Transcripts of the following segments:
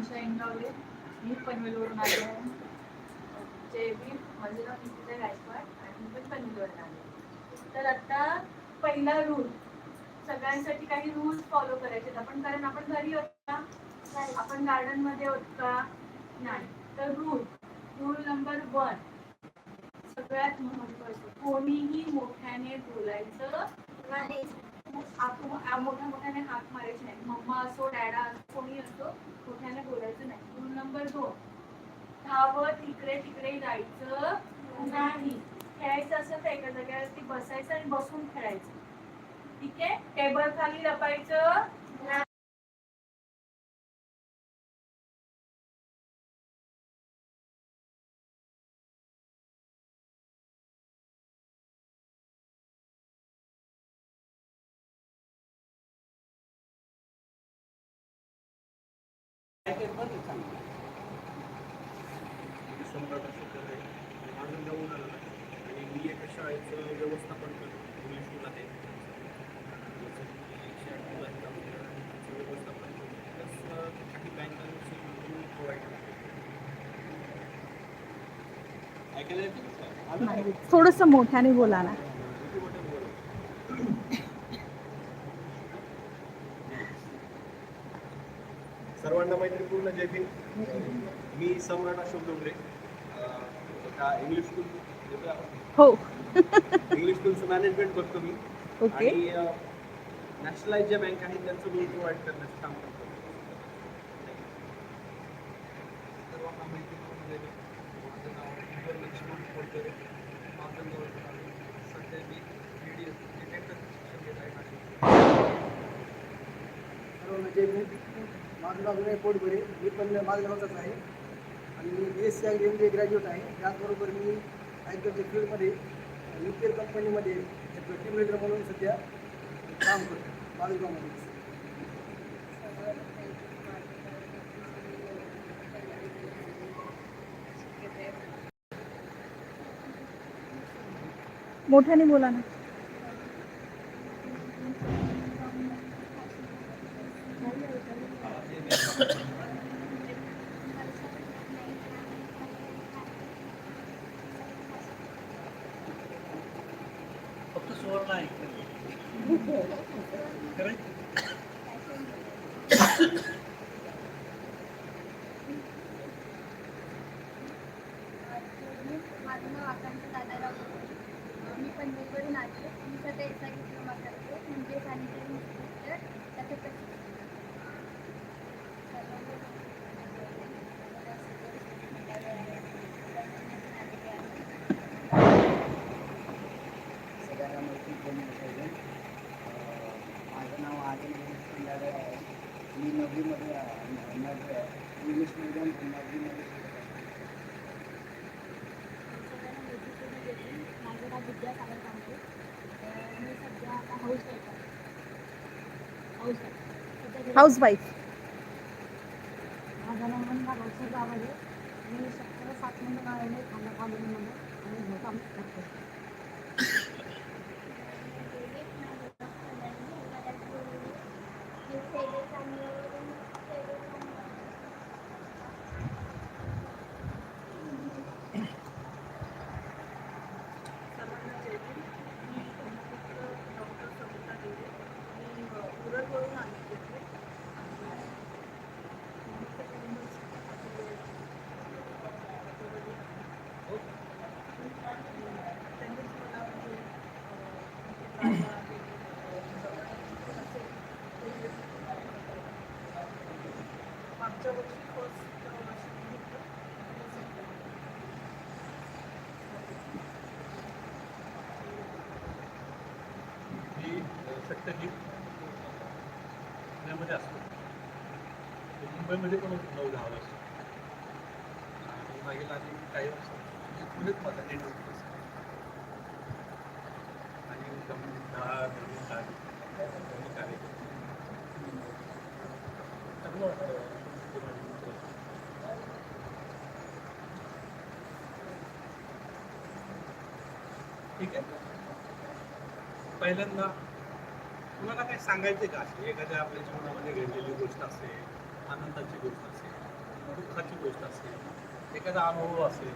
मनीषा इंगावले मी पनवेलवरून आले. आहे जे मी माझं नाव निकिता गायकवाड आणि मी पण पनवेलवरून आले. तर आता पहिला रूल सगळ्यांसाठी काही रूल्स फॉलो करायचे आपण कारण आपण घरी होत का आपण गार्डनमध्ये होत का? नाही. तर रूल रूल नंबर वन सगळ्यात महत्वाचं कोणीही मोठ्याने बोलायचं नाही. हात मोठ्या मोठ्याने हात मारायचे नाही मम्मा असो डॅडा असो कोणी असो मोठ्याने बोलायचं नाही. रूल नंबर दोन. धावत इकडे तिकडे जायचं नाही. खेळायचं असं तर एका जागेवरती बसायचं आणि बसून खेळायचं. ठीक आहे? टेबल खाली लपायचं नाही. सम्राट अशोक आहे माझं गाव उन्हाळा आहे आणि मी एका शाळेचं व्यवस्थापन इंग्लिश स्कूल आहे. एकशे आठ व्यवस्थापन प्लस काही बँकांची लोन प्रोव्हाइड ऐकायला येते थोडस मोठ्याने बोला ना. सर्वांना मैत्रीपूर्ण जय भीम. मी सम्राट अशोक डोंगरे. English school? हो. स्कूलचं मॅनेजमेंट करतो मी ओके आणि नॅशनलाइज ज्या बँक आहेत त्यांचं लोन प्रोव्हाइड करण्याचं काम करतो सर्वांना भीम. माझं नाव लक्ष्मण कोलकरे माझं. सध्या मी बी डी एस डिटेक्टर शिक्षण घेत आहे माझं नाव विनय पोटभरे मी पण माझं गावचाच आहे आणि मी बी एस सी आणि एम बी ए ग्रॅज्युएट आहे त्याचबरोबर मी ॲग्रीकल्चर फील्डमध्ये न्यूक्लिअर कंपनीमध्ये हे टीम लिडर म्हणून सध्या काम करतो मालेगावमध्ये मोठ्याने बोला ना फक्त सुवर्ण आहे माझं नाव आकांक्षा दादाराव गोरे. मी पनवेलवरून आले मी सध्या एस आय डिप्लोमा करते म्हणजे सॅनिटरी इन्स्पेक्टर त्याचे प्रशिक्षण सगळ्यांना माहिती कोणी असायचं माझं नाव आदिल संध्याकाळ आहे आहे. आहे. इंग्लिश मिडियम आहे. माझं नाव कांबळे मी सध्या आता house wife housewife wife house वाईफ माझं नाव मनका भाऊसाहेब गावाले मी सत्तर सात नंबर गावाले खांदा कॉलनीमध्ये आणि हे काम करतो सर्वांना जय भीम. मी उपमुख्य डॉक्टर सविता देवे. मी अ, उरणवरून आले इथे. आणि उपमुख्य करूनच आपले, अ, त्यांनीच मला म्हणजे, अ, इथे जागा आहे, अ, जवळ असेल, ते मागच्या वर्षी फर्स्ट वर्षी निमित्त मी सत्यजित पुण्यामध्ये असतो. मुंबईमध्ये पण नऊ दहा वर्ष. आणि मागील आधी काही वर्ष. म्हणजे पुण्यात माझा एंड आणि कमी दहा नवीन कार्य नवीन कार्य. चांगलं वाटतं ठीक आहे. पहिल्यांदा सांगायचे का? एखाद्या आपल्या जीवनामध्ये घडलेली गोष्ट असेल आनंदाची गोष्ट असेल दुःखाची गोष्ट असेल एखादा अनुभव असेल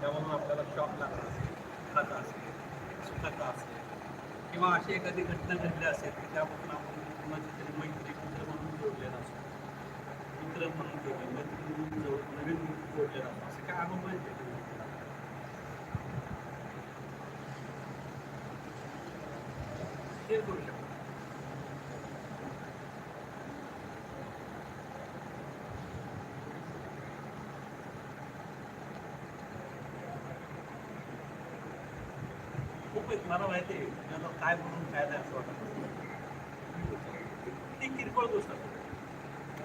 त्यामधून आपल्याला शॉक लागला असेल दुःखाचा असेल सुखाचा असेल किंवा अशी एखादी घटना घडली असेल की त्यामधून आपण कुणाची तरी मैत्री मित्र म्हणून जोडलेला असतो. मित्र म्हणून जोडले मैत्री म्हणून जोड नवीन जोडलेला असतो. असे काय अनुभव येते ते करू शकतो खूप आहेत मला माहिती आहे आता काय म्हणून फायदा असं वाटत. ती किरकोळ गोष्ट.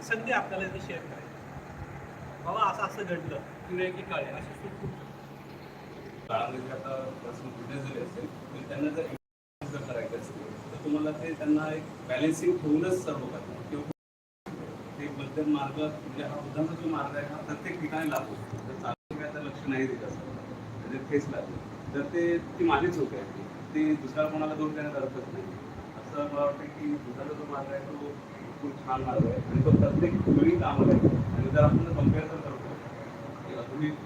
संधी आपल्याला इथे शेअर करायची. बाबा असं असं घडलं. किंवा की काळे अशी खूप काळामध्ये म्हणजे आता जरी असेल तर त्यांना जर जर करायचं असेल तर तुम्हाला ते त्यांना एक बॅलेन्सिंग ठेवूनच सर्व करतात. किंवा ते मध्यम मार्ग म्हणजे हा जो मार्ग आहे हा प्रत्येक ठिकाणी लागू जर चालू काय तर लक्ष नाही देत असं. म्हणजे ठेच तर ते ती माझीच होते ते दुसऱ्या कोणाला दोष देण्यात अर्थच नाही. असं मला वाटतं की दुसऱ्याचा जो मार्ग आहे तो खूप छान मार्ग आहे. आणि तो प्रत्येक वेळी काम आहे आणि जर आपण कंपेअर तर करतो की आधुनिक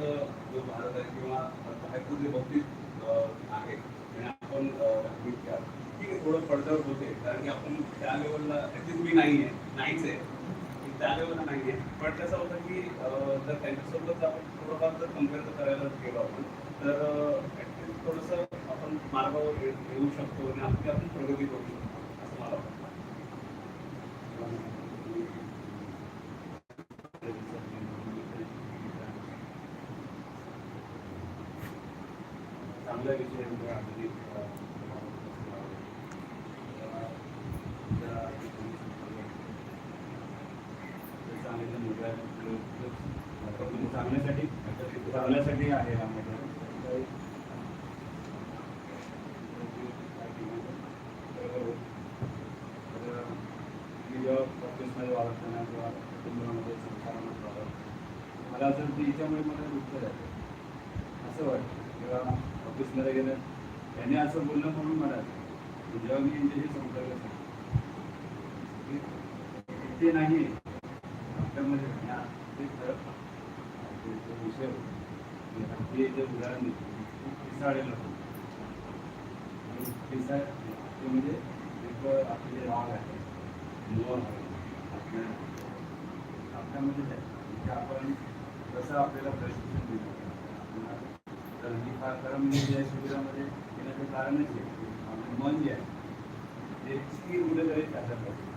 जो भारत आहे किंवा बाहेरचं जे बाबतीत आहे आणि आपण ठीक आहे थोडं पडद्यावर होते कारण की आपण त्या लेवलला ॲटलीस्ट मी नाही आहे नाहीच आहे. त्या लेवलला नाही आहे पण कसं होतं की जर त्यांच्यासोबत आपण थोडंफार जर कंपेअर जर करायला गेलो आपण तर ॲटलीस्ट थोडंसं आपण मार्गावर येऊ शकतो आणि आपली आपण प्रगती करू शकतो असं मला वाटतं चांगला विषय म्हणजे आधुनिक चांगल्यासाठी चांगल्यासाठी आहे यामध्ये तर मी जेव्हा ऑफिसमध्ये वावरताना किंवा कुटुंबामध्ये संसारामध्ये वावरतो याच्यामुळे मला दुःख जातं असं वाटतं. किंवा ऑफिसमध्ये गेलं. त्याने असं बोलणं म्हणून मला जेव्हा मी यांच्याशी संपर्क साधतो ते नाही आपल्यामध्ये ज्ञान ते फरक जो विषय होता ते जे उदाहरण देतो खूप पिसाळलेलं होतं. पिसाळ ते म्हणजे एक आपले जे राग आहे मोह आहे आपल्या आपल्यामध्ये त्या आपण तसं आपल्याला प्रशिक्षण दिलं. तर ही फार खरं म्हणजे या शिबिरामध्ये येण्याचं कारणच आहे. आपलं मन जे आहे ते स्थिर कुठेतरी आहे पाहिजे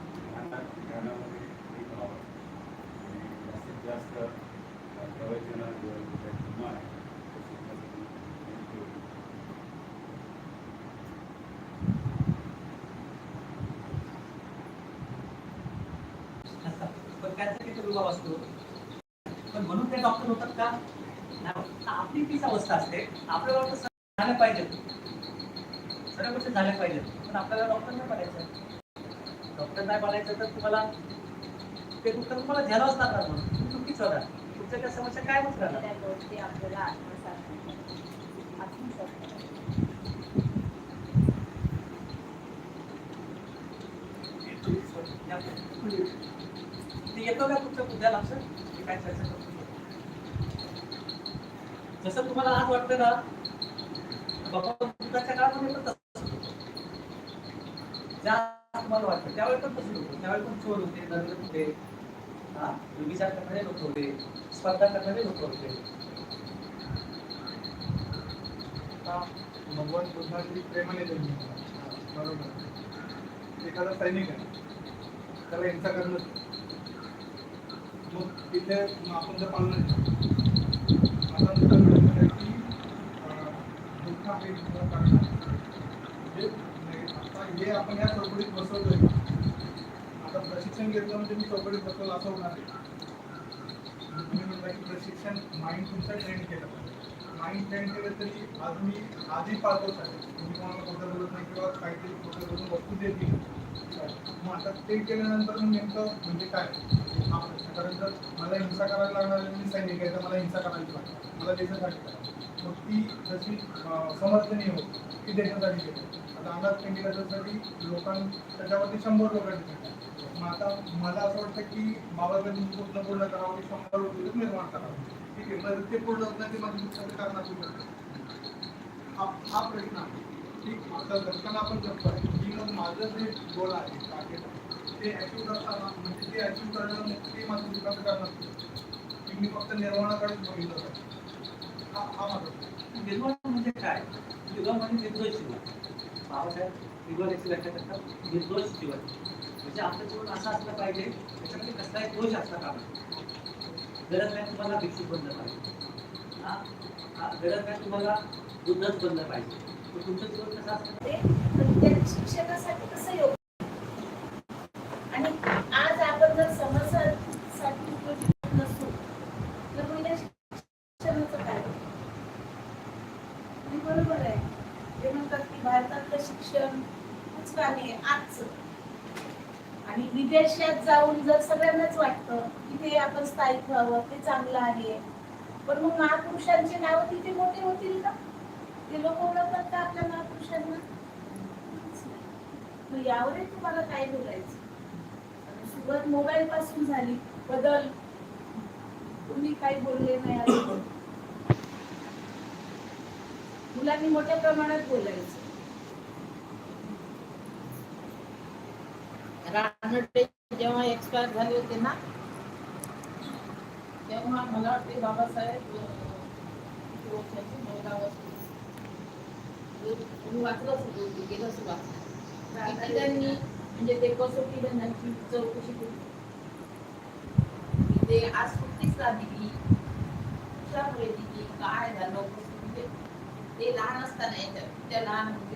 ते डॉक्टर होतात का? होत. आपली तीच अवस्था असते. आपल्याला सगळं झालं पाहिजे. सगळ्या गोष्टी झाल्या पाहिजेत पण आपल्याला डॉक्टर नाही बनायचं डॉक्टर नाही बनायचं तर तुम्हाला ते दुःख तुम्हाला झेलावंच लागणार म्हणून. तुम्ही चुकीच होणार तुमच्या त्या समस्या काय होत राहणार येतो का तुमच्या मुद्द्याला लक्षात मी काय चर्चा करतो जसं तुम्हाला आज वाटतं ना बाबा बुद्धाच्या काळामध्ये पण तसं ज्या तुम्हाला वाटतं त्यावेळी पण तसं होतं. त्यावेळी पण चोर होते दंड होते. हा विचार करणारे लोक होते. स्पर्धा करणारे लोक होते. भगवान बुद्धाची प्रेमाने जन्म बरोबर. एखादा सैनिक आहे. त्याला हिंसा करणं. मग तिथे आपण जर पाळलं नाही आता दुसरं म्हणणं आहे की अं, दुःख आहे दुसरं कारण म्हणजे नाही, आता म्हणजे हे आपण या चौकडीत बसवतोय. आता प्रशिक्षण घेतलं म्हणजे मी चौकडीत बसवलं असं होणार आहे तुम्ही म्हणता की प्रशिक्षण माइंड तुमचं ट्रेंड केलं माइंड ट्रेंड केलं तरी आज मी आधी पाहतोच आहे. तुम्ही कोणाला खोटं बोलत नाही किंवा काहीतरी खोटं बोलून वस्तू देते मग आता ते केल्यानंतर मग नेमकं म्हणजे काय? हा प्रश्न. कारण जर मला हिंसा करायला लागणार मी सैनिक आहे तर मला हिंसा करायची लागते मला देशासाठी करायची जशी अं, समर्थनीय होती ती देशासाठी केली आता अंदाज पेंडी त्याच्यासाठी लोकां त्याच्यावरती शंभर लोकांनी संख्या मग आता मला असं वाटतं की बाबासाहेब स्वप्न पूर्ण करावं की शंभर लोक निर्माण करावं. ठीक आहे मग ते पूर्ण होत नाही ते माझी दुसऱ्या कारण असू शकते हा हा प्रश्न आहे. ठीक आता दर्शन आपण करतोय की मग माझं जे गोल आहे टार्गेट ते अचीव करताना म्हणजे ते अचीव करणं ते माझं दुःखाचं कारण असतं की मी फक्त निर्माणाकडेच बघितलं पाहिजे. म्हणजे हा म्हणजे काय युगा म्हणजे निर्दोष जीवन बाबासाहेब निर्वाह याची व्याख्या करतात निर्दोष जीवन म्हणजे आपलं जीवन असं असलं पाहिजे त्याच्यामध्ये कसलाही दोष असला का गरज नाही तुम्हाला भिक्षुक बनलं पाहिजे हा गरज नाही तुम्हाला बुद्धच बनलं पाहिजे तुमचं जीवन कसं असतं प्रत्येक शिक्षकासाठी कसं योग्य आणि आज आपण जर समस्यासाठी उपयोगी नसू तर मग या शिक्षणाचं काय आणि बरोबर आहे ते म्हणतात की भारतातलं शिक्षण खूपच कमी आहे आजचं आणि विदेशात जाऊन जर सगळ्यांनाच वाटतं की ते आपण स्थायिक व्हावं ते चांगलं आहे. पण मग महापुरुषांची नावं तिथे मोठे होतील का? ते लोक ओळखतात का आपल्या महापुरुषांना? मग यावरही तुम्हाला काय बोलायचं? सुरुवात मोबाईल पासून झाली. बदल. तुम्ही काही बोलले नाही मुलांनी मोठ्या प्रमाणात बोलायचं. रानडे जेव्हा एक्सपायर झाले होते ना तेव्हा मला वाटते बाबासाहेब तुम्ही वाचलं त्यांनी म्हणजे ते कसोटी बंधांची चौकशी केली. ते आज सुट्टीच का दिली कशामुळे दिली काय झालं कसं म्हणजे ते लहान असताना त्या लहान होते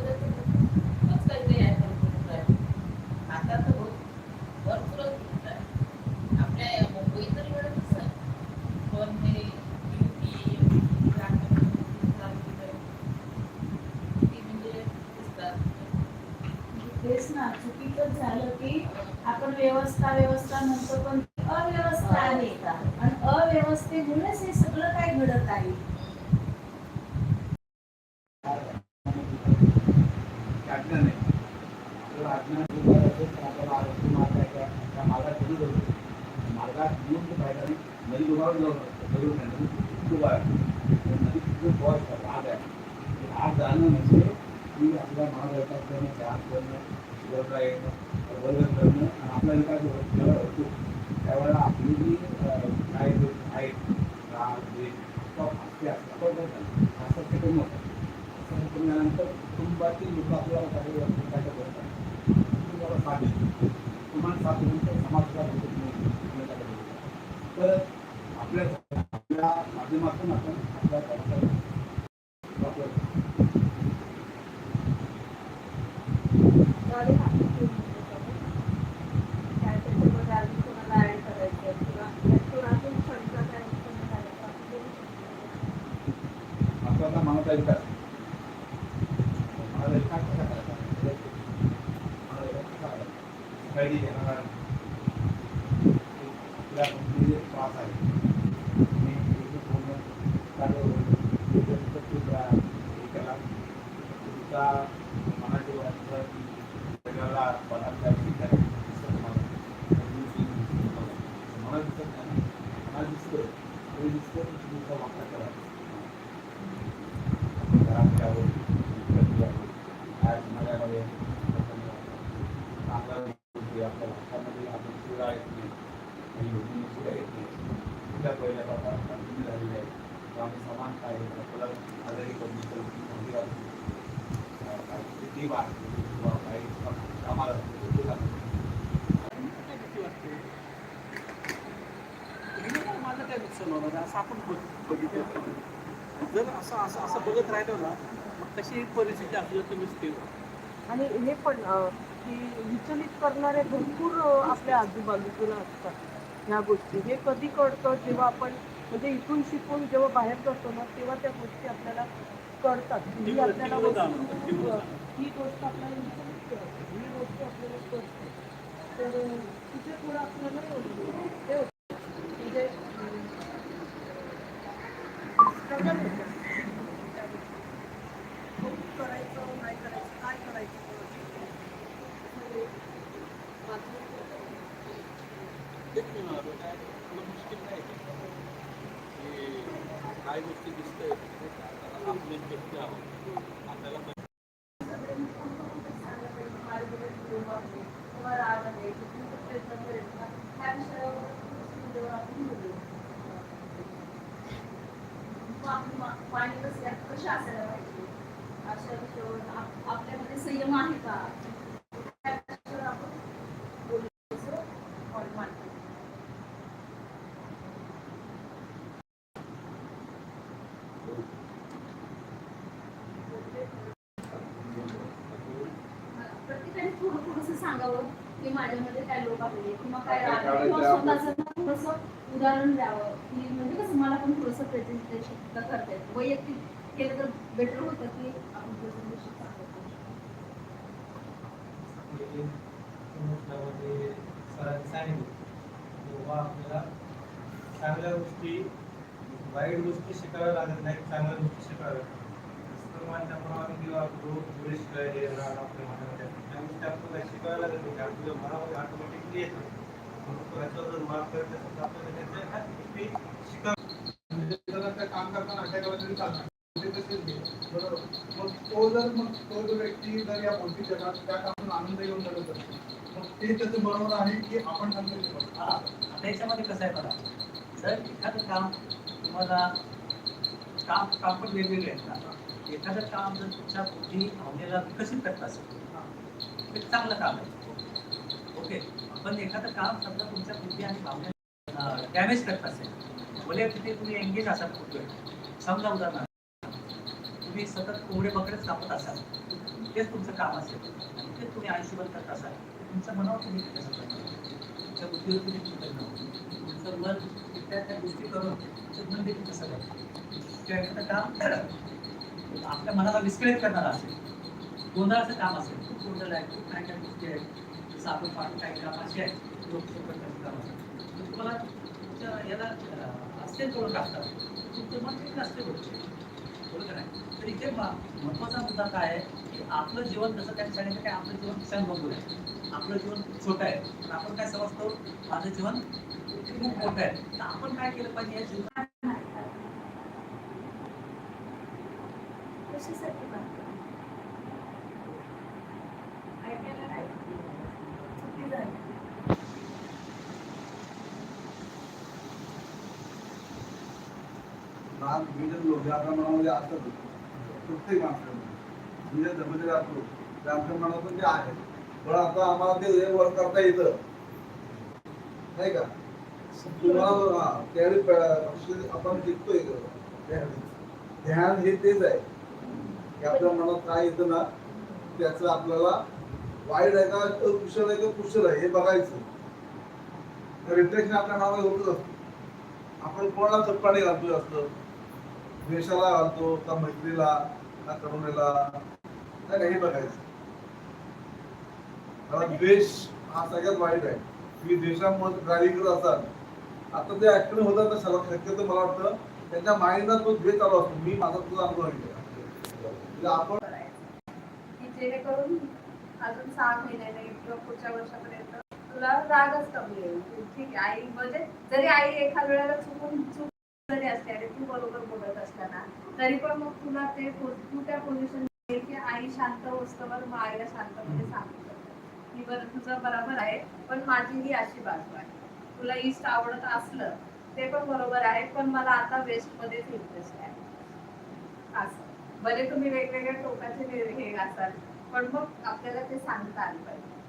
मार्गात येऊन ते फायदा नाही नदी उभारून जाऊ शकतो नदी खूप आहे नदी खूप राग आहे राग जाणं म्हणजे की आपल्या महाराष्ट्रात करणं ध्यान करणं वर्ग करणं आणि आपला विकास होत जेव्हा होतो त्यावेळेला आपली जी अं, काय जे आहे राग द्वेष किंवा फासते असतात असं ते कमी होतं असं केल्यानंतर कुटुंबातील लोक आपल्याला काही काय करतात तुम्हाला साथ देतो तुम्हाला साथ दिल्यानंतर समाजाला बोलतो तुम्ही तुम्हाला काय बोलतो. तर आपल्या आपल्या माध्यमातून आपण आपल्या धर्माचा वापर चालेल ना. काय त्याच्यामध्ये अजून कोणाला ऍड करायचं किंवा त्यातून अजून शंका काय उत्पन्न झाल्या तर आपण बोलू शकतो. आपल्याला मानवता विकास मला विकास कसा करायचा मला विकास कसा करायचा काळजी घेणारा तुला कोणती त्रास आहे मी तुझं पूर्ण कार्य तुझा त्याला तुमचा मनाची वाटतं की सगळ्याला पदार्थ शिकायला दिसत मला मला दिसत नाही मला दिसतं तुमचा वापर करा घरामध्ये आहोत, आज आपल्या भारतामध्ये आपण शिवरा येत नाही आणि येत नाही कुठल्या पहिल्या प्रकार झालेले आहे आम्ही समानता आहे आपल्याला आजारी कमी किती वाढते किंवा काही कामाला किती लागते. काय भीती वाटते तुम्ही माझं काय नुकसान होणार आहे असं आपण बघ- बघितलं पाहिजे. जर असं असं बघत राहिलो ना मग कशी परिस्थिती आपल्याला तुम्ही स्थिर आणि हे पण की विचलित करणारे भरपूर आपल्या आजूबाजूला असतात ह्या गोष्टी. हे कधी कळतं जेव्हा आपण म्हणजे इथून शिकून जेव्हा बाहेर जातो ना तेव्हा त्या गोष्टी आपल्याला कळतात. ही आपल्याला. ही गोष्ट आपल्याला विचलित करते. ही गोष्ट आपल्याला कळते. तर तिथे थोडं आपल्याला होतं. म्हणजे अ, struggle होतं. करायचं नाही करायचं काय करायचं तेच मी म्हणालो काय थोडं मुश्किल नाही की काय गोष्टी दिसतंय आपण एक व्यक्ती आहोत आपल्याला माहिती पाणी कसं कसे असायला पाहिजे अशा विषयावर आप- आपल्यामध्ये संयम आहे का त्या विषयावर आपण बोलायचं point मांडतो. प्रत्येकाने थोडं थोडंसं सांगावं की माझ्यामध्ये काय लोक आहे किंवा काय आहे थोडंसं उदाहरण द्यावं. की म्हणजे कसं मला पण थोडंसं प्रेझेंटेशन करता येतं. वैयक्तिक केलं तर बेटर होतं की आपण प्रेझेंटेशन चांगलं करू शकतो. मध्ये सरांनी सांगितलं तेव्हा आपल्याला चांगल्या गोष्टी वाईट गोष्टी शिकाव्या लागत नाही चांगल्या गोष्टी शिकाव्या लागतात त्याप्रमाणे किंवा रोग धुळे शिकायचे राग आपल्या मनामध्ये त्या गोष्टी आपल्याला शिकाव्या लागत नाही आपल्या मनामध्ये ऑटोमॅटिकली येतं म्हणून त्याचा जर मार्ग करत असेल तर आपल्याला त्याच्या ह्या गोष्टी शिकाव्या म्हणजे जर आता काम करताना अटॅक आला तरी चालणार ते तसेच घे बरोबर जर मग तो जो व्यक्ती जर या भौतिक जगात त्या कामातून आनंद घेऊन जगत असेल मग ते त्याचं बरोबर आहे की आपण घेऊ हा आता याच्यामध्ये कसं आहे बघा जर एखादं काम तुम्हाला काम काम पण वेगवेगळे आहेत ना एखादं काम जर तुमच्या बुद्धी भावनेला विकसित करत असेल ते चांगलं काम आहे. ओके पण एखादं काम समजा तुमच्या बुद्धी आणि भावनेला डॅमेज करत असेल भले तिथे तुम्ही एंगेज असाल वेळ समजा उदाहरणार्थ तुम्ही सतत कोंबडे बकरेच कापत असाल तेच तुमचं काम असेल. आणि तेच तुम्ही आयुष्यभर करत असाल. तुमचं तुमच्या मनावर तुम्ही कसं करता? तुमच्या बुद्धीवर तुम्ही चिंतन तुमचं मन त्या त्या गोष्टी करून तुमचं मन देखील कसं करतं? किंवा एखादं काम आपल्या मनाला विस्कळीत करणारं असेल गोंधळाचं काम असेल खूप गोंधळ आहे खूप काय काय गोष्टी आहेत. जसं आपण पाहतो काही काम असे आहेत लोक करण्याचं काम असेल तुम्हाला तुमच्या याला असते अस्थिर असतात तुमचं मन देखील असते होतं. बरोबर नाही तर इथे म- महत्त्वाचा मुद्दा काय आहे की आपलं जीवन जसं त्यांनी सांगितलं की आपलं जीवन क्षण बघून आहे. आपलं जीवन छोटं आहे. पण आपण काय समजतो? माझं जीवन खूप मोठं आहे. तर आपण काय केलं पाहिजे या जीवनात? काय लहान विविध लोक आपल्या मनामध्ये असतात प्रत्येक माणसामध्ये विविध धर्म जरी असलो ते आहे. पण आता आम्हाला ते वर करता येतं. नाही का? तुम्हाला हा त्यावेळी आपण त्यावेळी. ध्यान हे तेच आहे. की आपल्या मनात काय येतं ना त्याचं आपल्याला वाईट आहे का कुशल आहे का कुशल आहे हे बघायचं. रिफ्लेक्शन आपल्या नावामध्ये होतच असतं. आपण कोणाला चप्पाने घालतोय असतं द्वेषाला घालतो का मैत्रीला? का करुणेला काय नाही हे बघायचं. कारण द्वेष हा सगळ्यात वाईट आहे. मी द्वेषामुळे ड्रायव्हिंग करत असाल आता ते ऍक्सिडेंट होतात तर सर्वात शक्यतो मला वाटतं त्यांच्या माइंडला तो द्वेष चालू असतो. मी माझा तुझा अनुभव घेतला म्हणजे आपण जेणेकरून अजून सहा महिन्याने किंवा पुढच्या वर्षापर्यंत तुला रागच कमी येईल. ठीक आहे आई म्हणजे जरी आई एखाद वेळेला चुकून चूक जरी असते. आणि तू बरोबर बोलत असताना. तरी पण मग तुला ते तू त्या पोझिशन की आई शांत वस्तवर मग आईला शांतपणे सांगू शकतो की बरं तुझं बरोबर आहे पण माझी ही अशी बाजू आहे. तुला ईस्ट आवडत असलं ते पण बरोबर आहे पण मला आता वेस्ट मध्येच इंटरेस्ट आहे. असं. भले तुम्ही वेगवेगळ्या टोकाचे हे असाल पण मग आपल्याला ते सांगता आलं पाहिजे.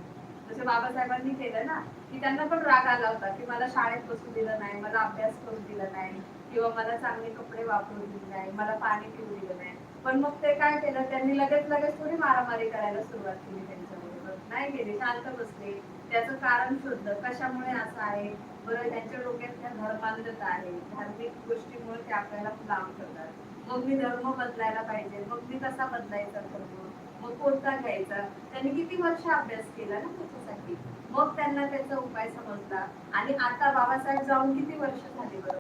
जसं बाबासाहेबांनी केलं ना की त्यांना पण राग आला होता की मला शाळेत बसू दिलं नाही मला अभ्यास करू दिला नाही किंवा मला चांगले कपडे वापरू दिले नाही मला पाणी पिऊ दिलं नाही. पण मग ते काय केलं त्यांनी लगेच लगेच थोडी मारामारी करायला सुरुवात केली त्यांच्याबरोबर. नाही गेले शांत बसले. त्याचं कारण शोधलं कशामुळे असं आहे? बरं त्यांच्या डोक्यात त्या धर्मांधता आहे. धार्मिक गोष्टीमुळे ते आपल्याला लांब करतात मग मी धर्म बदलायला पाहिजे. मग मी कसा बदलायचा धर्म? मग कोणता घ्यायचा? त्यांनी किती वर्ष अभ्यास केला ना त्याच्यासाठी? मग त्यांना त्याचा उपाय समजला. आणि आता बाबासाहेब जाऊन किती वर्ष झाली बरं?